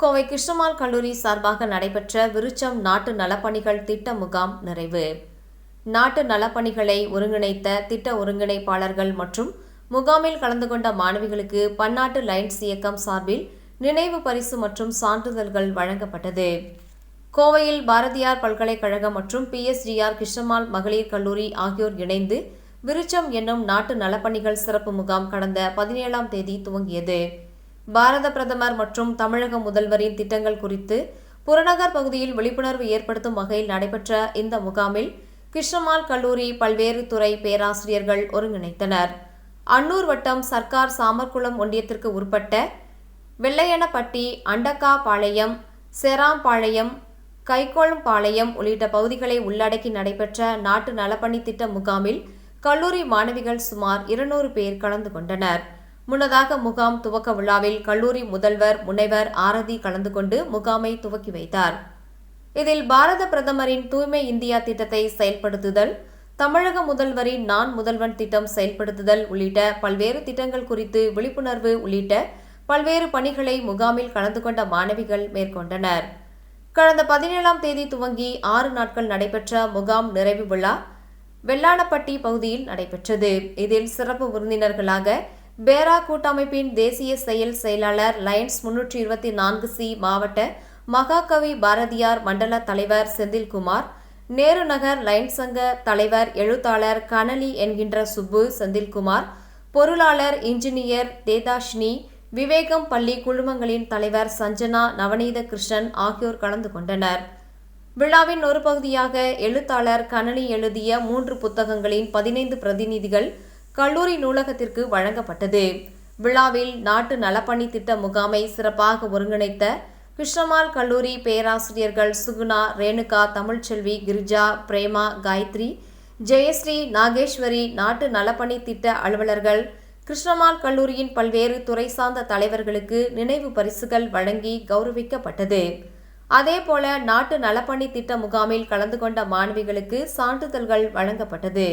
கோவை கிருஷ்ணமால் கல்லூரி சார்பாக நடைபெற்ற விருச்சம் நாட்டு நலப்பணிகள் திட்ட முகாம் நிறைவு. நாட்டு நலப்பணிகளை ஒருங்கிணைத்த திட்ட ஒருங்கிணைப்பாளர்கள் மற்றும் முகாமில் கலந்து கொண்ட மாணவிகளுக்கு பன்னாட்டு லைன்ஸ் இயக்கம் சார்பில் நினைவு பரிசு மற்றும் சான்றிதழ்கள் வழங்கப்பட்டது. கோவையில் பாரதியார் பல்கலைக்கழகம் மற்றும் பிஎஸ்டிஆர் கிருஷ்ணமால் மகளிர் கல்லூரி ஆகியோர் இணைந்து விருச்சம் என்னும் நாட்டு நலப்பணிகள் சிறப்பு முகாம் கடந்த பதினேழாம் தேதி துவங்கியது. பாரத பிரதமர் மற்றும் தமிழக முதல்வரின் திட்டங்கள் குறித்து புறநகர் பகுதியில் விழிப்புணர்வு ஏற்படுத்தும் வகையில் நடைபெற்ற இந்த முகாமில் கிருஷ்ணமால் கல்லூரி பல்வேறு துறை பேராசிரியர்கள் ஒருங்கிணைத்தனர். அன்னூர் வட்டம் சர்க்கார் சாமர்குளம் ஒன்றியத்திற்கு உட்பட்ட வெள்ளையனப்பட்டி அண்டக்கா பாளையம் செராம்பாளையம் கைகோளம்பாளையம் உள்ளிட்ட பகுதிகளை உள்ளடக்கி நடைபெற்ற நாட்டு நலப்பணி திட்ட முகாமில் கல்லூரி மாணவிகள் சுமார் இருநூறு பேர் கலந்து கொண்டனர். முன்னதாக முகாம் துவக்க விழாவில் கல்லூரி முதல்வர் முனைவர் ஆரதி கலந்து கொண்டு முகாமை துவக்கி வைத்தார். இதில் பாரத பிரதமரின் தூய்மை இந்தியா திட்டத்தை செயல்படுத்துதல் தமிழக முதல்வரின் நான் முதல்வன் திட்டம் செயல்படுத்துதல் உள்ளிட்ட பல்வேறு திட்டங்கள் குறித்து விழிப்புணர்வு உள்ளிட்ட பல்வேறு பணிகளை முகாமில் கலந்து கொண்ட மாணவிகள் மேற்கொண்டனர். கடந்த பதினேழாம் தேதி துவங்கி ஆறு நாட்கள் நடைபெற்ற முகாம் நிறைவு விழா வெள்ளானப்பட்டி பகுதியில் நடைபெற்றது. இதில் சிறப்பு விருந்தினர்களாக பேரா கூட்டமைப்பின் தேசிய செயல் செயலாளர் லயன்ஸ் முன்னூற்றி இருபத்தி நான்கு சி மாவட்ட மகாகவி பாரதியார் மண்டல தலைவர் செந்தில்குமார் நேரு நகர் லயன்ஸ் சங்க தலைவர் எழுத்தாளர் கனலி என்கின்ற சுப்பு செந்தில்குமார் பொருளாளர் இன்ஜினியர் தேதாஷ்னி விவேகம் பள்ளி குழுமங்களின் தலைவர் சஞ்சனா நவநீத கிருஷ்ணன் ஆகியோர் கலந்து கொண்டனர். விழாவின் ஒரு பகுதியாக எழுத்தாளர் கனலி எழுதிய மூன்று புத்தகங்களின் பதினைந்து பிரதிநிதிகள் கல்லூரி நூலகத்திற்கு வழங்கப்பட்டது. விழாவில் நாட்டு நலப்பணி திட்ட முகாமை சிறப்பாக ஒருங்கிணைத்த கிருஷ்ணமால் கல்லூரி பேராசிரியர்கள் சுகுணா ரேணுகா தமிழ்ச்செல்வி கிரிஜா பிரேமா காயத்ரி ஜெயஸ்ரீ நாகேஸ்வரி நாட்டு நலப்பணி திட்ட அலுவலர்கள் கிருஷ்ணமால் கல்லூரியின் பல்வேறு துறை சார்ந்த தலைவர்களுக்கு நினைவு பரிசுகள் வழங்கி கௌரவிக்கப்பட்டது. அதேபோல நாட்டு நலப்பணி திட்ட முகாமில் கலந்து கொண்ட மாணவிகளுக்கு சான்றிதழ்கள் வழங்கப்பட்டது.